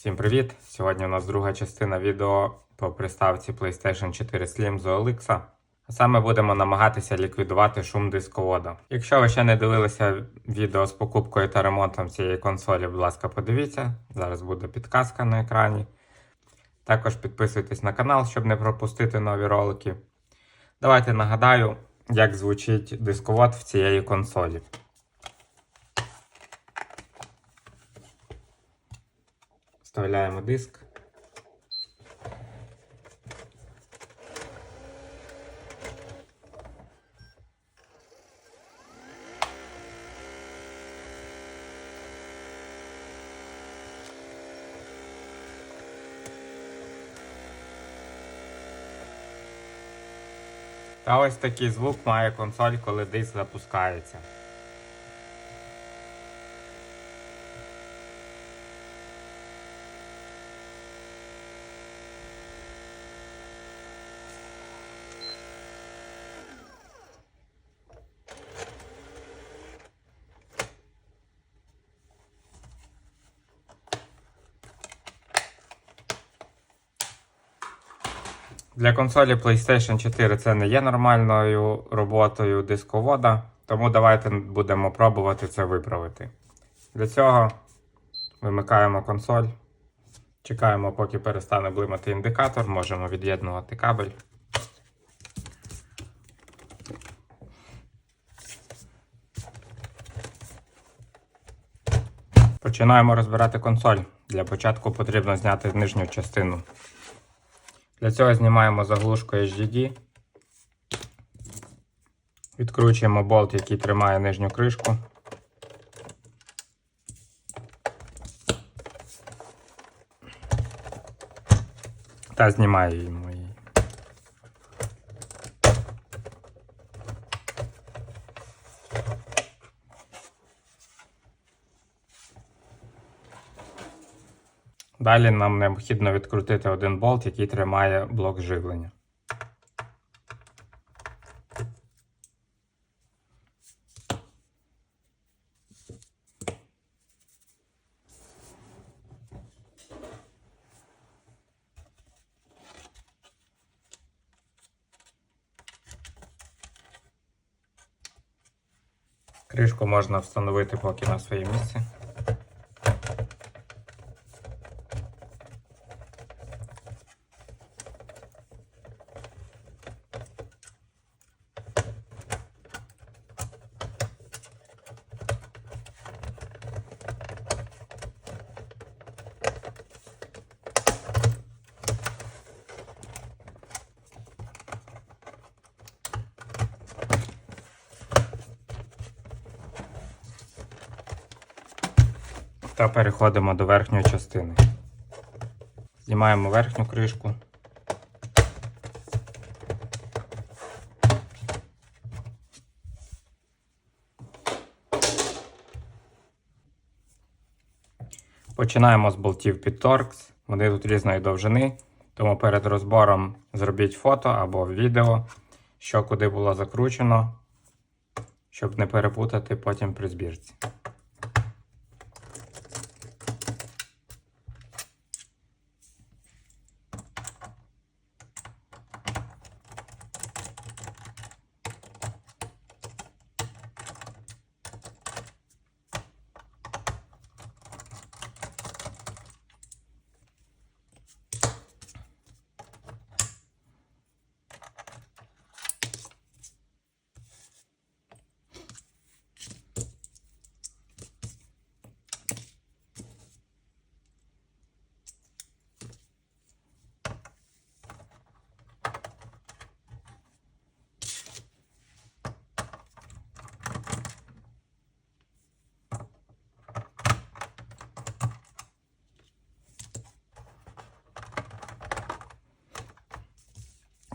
Всім привіт! Сьогодні у нас друга частина відео по приставці PlayStation 4 Slim з OLX. А саме будемо намагатися ліквідувати шум дисковода. Якщо ви ще не дивилися відео з покупкою та ремонтом цієї консолі, будь ласка, подивіться. Зараз буде підказка на екрані. Також підписуйтесь на канал, щоб не пропустити нові ролики. Давайте нагадаю, як звучить дисковод в цієї консолі. Вставляємо диск. Та ось такий звук має консоль, коли диск запускається. Для консолі PlayStation 4 це не є нормальною роботою дисковода, тому давайте будемо пробувати це виправити. Для цього вимикаємо консоль, чекаємо, поки перестане блимати індикатор, можемо від'єднувати кабель. Починаємо розбирати консоль. Для початку потрібно зняти нижню частину. Для цього знімаємо заглушку HDD. Відкручуємо болт, який тримає нижню кришку. Та знімаємо її. Далі нам необхідно відкрутити один болт, який тримає блок живлення. Кришку можна встановити поки на своє місце. Та переходимо до верхньої частини. Знімаємо верхню кришку. Починаємо з болтів під торкс. Вони тут різної довжини, тому перед розбором зробіть фото або відео, що куди було закручено, щоб не перепутати потім при збірці.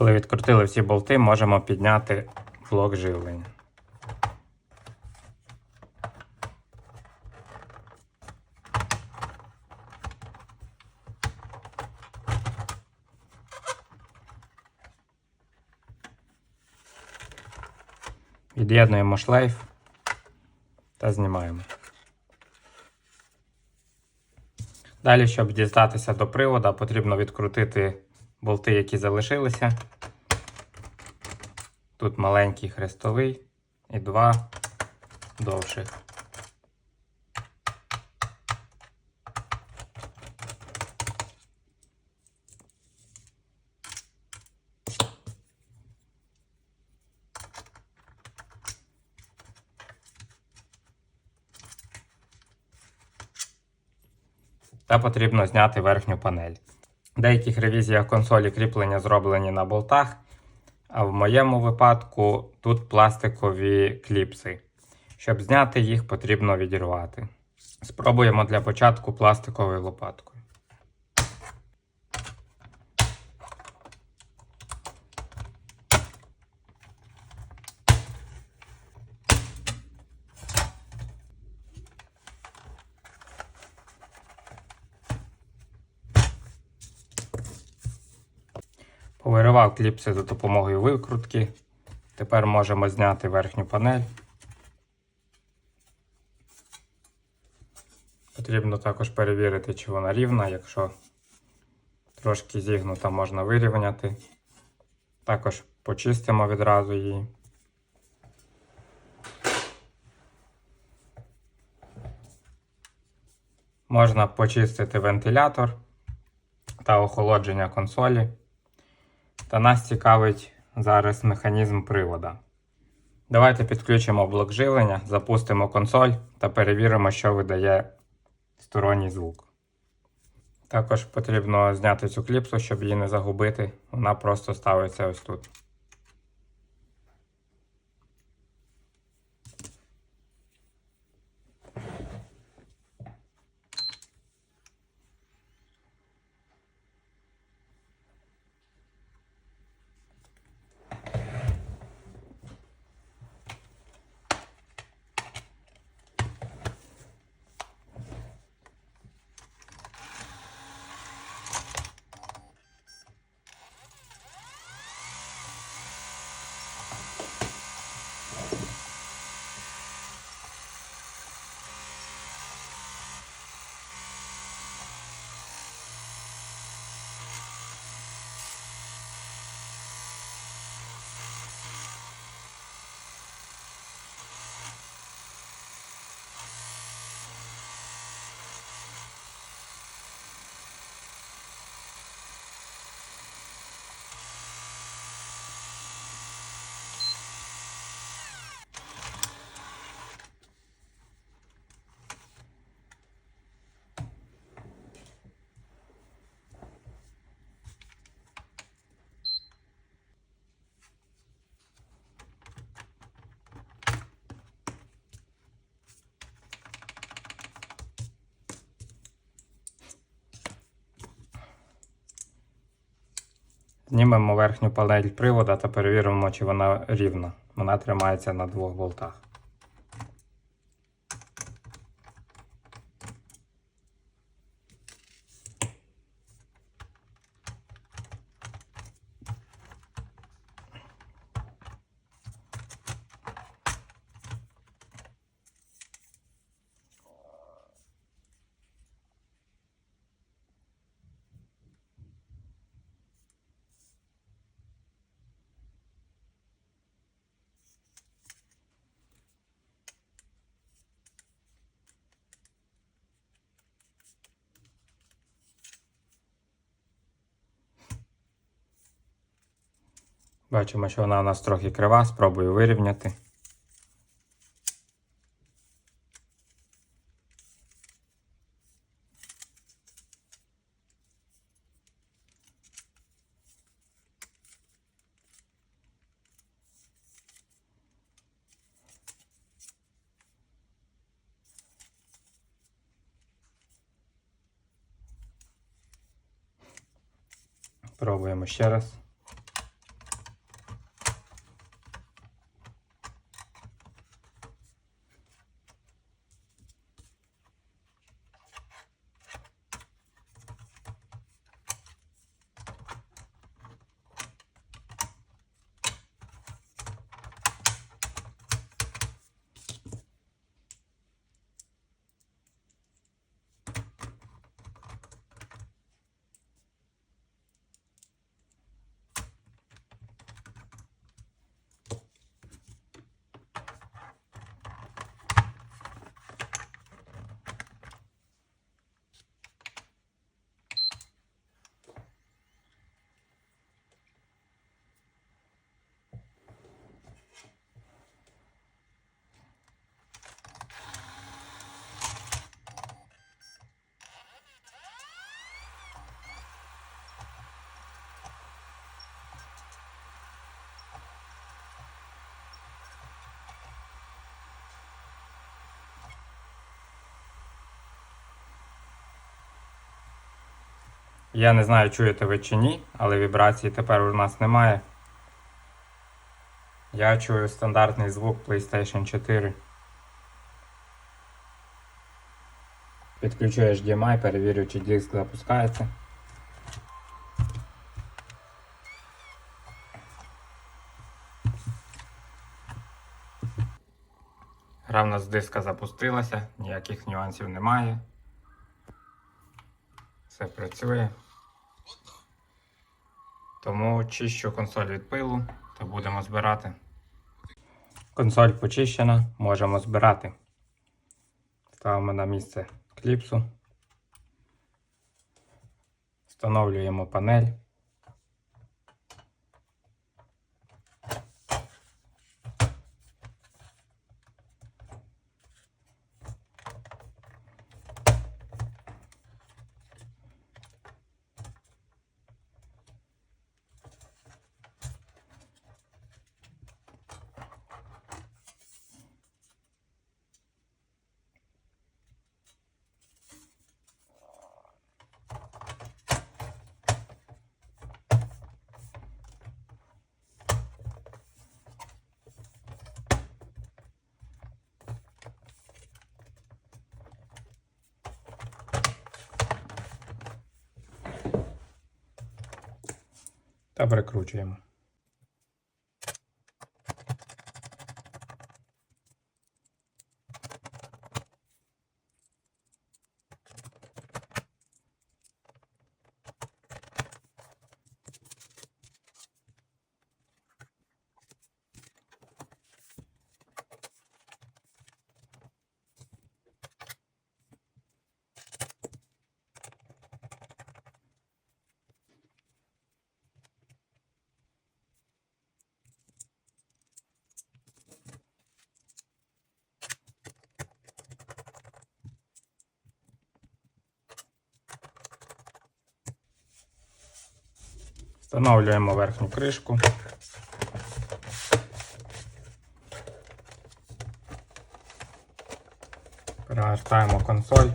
Коли відкрутили всі болти, можемо підняти блок живлення. Від'єднуємо шлейф та знімаємо. Далі, щоб дістатися до привода, потрібно відкрутити болти, які залишилися. Тут маленький хрестовий і два довших. Та потрібно зняти верхню панель. В деяких ревізіях консолі кріплення зроблені на болтах, а в моєму випадку тут пластикові кліпси. Щоб зняти їх, потрібно відірвати. Спробуємо для початку пластиковою лопаткою. Повиривав кліпси за допомогою викрутки. Тепер можемо зняти верхню панель. Потрібно також перевірити, чи вона рівна. Якщо трошки зігнута, можна вирівняти. Також почистимо відразу її. Можна почистити вентилятор та охолодження консолі. Та нас цікавить зараз механізм привода. Давайте підключимо блок живлення, запустимо консоль та перевіримо, що видає сторонній звук. Також потрібно зняти цю кліпсу, щоб її не загубити. Вона просто ставиться ось тут. Знімемо верхню панель привода та перевіримо, чи вона рівна. Вона тримається на двох болтах. Бачимо, що вона у нас трохи крива, спробую вирівняти. Пробуємо ще раз. Я не знаю, чуєте ви чи ні, але вібрації тепер у нас немає. Я чую стандартний звук PlayStation 4. Підключу HDMI, перевірю, чи диск запускається. Гра в нас з диска запустилася, ніяких нюансів немає. Все працює. Тому чищу консоль від пилу та будемо збирати. Консоль почищена, можемо збирати. Ставимо на місце кліпсу. Встановлюємо панель. Та прикручуємо. Встановлюємо верхню кришку. Перегортаємо консоль.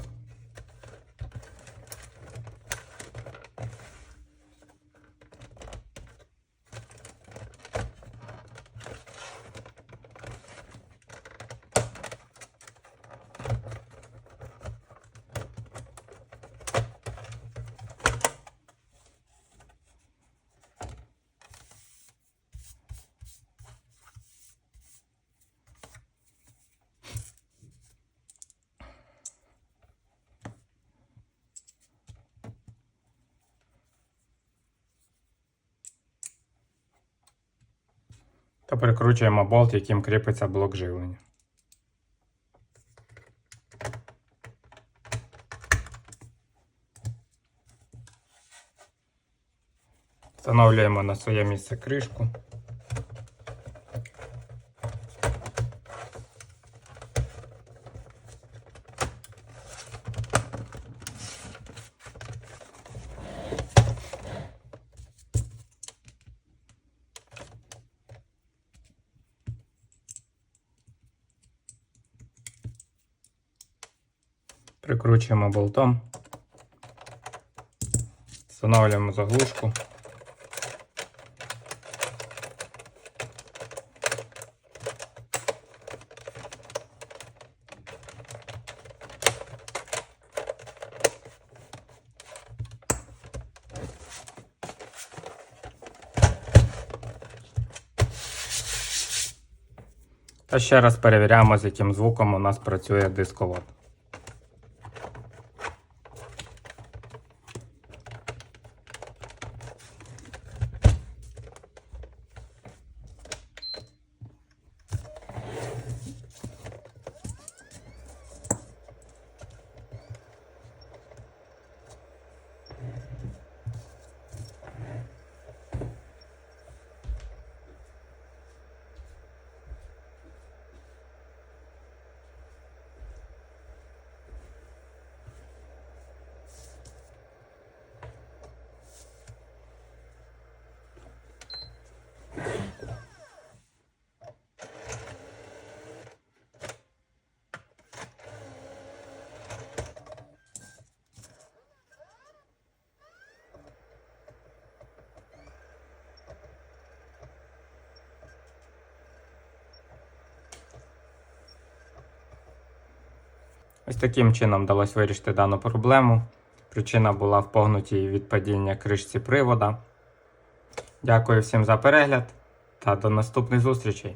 Та прикручуємо болт, яким кріпиться блок живлення. Встановлюємо на своє місце кришку. Прикручуємо болтом. Встановлюємо заглушку. Та ще раз перевіряємо, з яким звуком у нас працює дисковод. Ось таким чином вдалося вирішити дану проблему. Причина була в погнутій від падіння кришці привода. Дякую всім за перегляд та до наступних зустрічей.